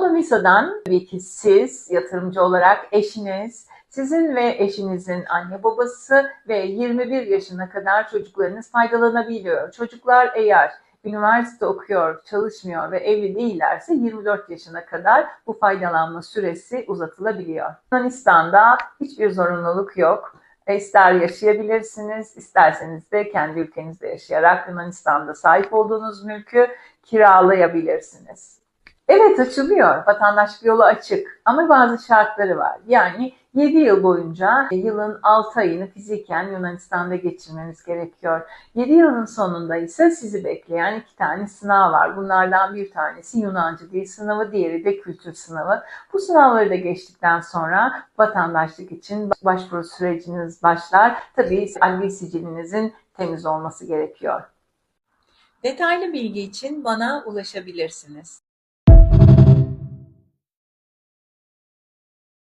Visa'dan tabii siz yatırımcı olarak eşiniz, sizin ve eşinizin anne babası ve 21 yaşına kadar çocuklarınız faydalanabiliyor. Çocuklar eğer üniversite okuyor, çalışmıyor ve evli değillerse 24 yaşına kadar bu faydalanma süresi uzatılabiliyor. Yunanistan'da hiçbir zorunluluk yok. İster yaşayabilirsiniz, isterseniz de kendi ülkenizde yaşayarak Yunanistan'da sahip olduğunuz mülkü kiralayabilirsiniz. Evet açılıyor. Vatandaşlık yolu açık ama bazı şartları var. Yani 7 yıl boyunca e, yılın 6 ayını fiziken Yunanistan'da geçirmeniz gerekiyor. 7 yılın sonunda ise sizi bekleyen iki tane sınav var. Bunlardan bir tanesi Yunanca dil sınavı, diğeri de kültür sınavı. Bu sınavları da geçtikten sonra vatandaşlık için başvuru süreciniz başlar. Tabii adli sicilinizin temiz olması gerekiyor. Detaylı bilgi için bana ulaşabilirsiniz.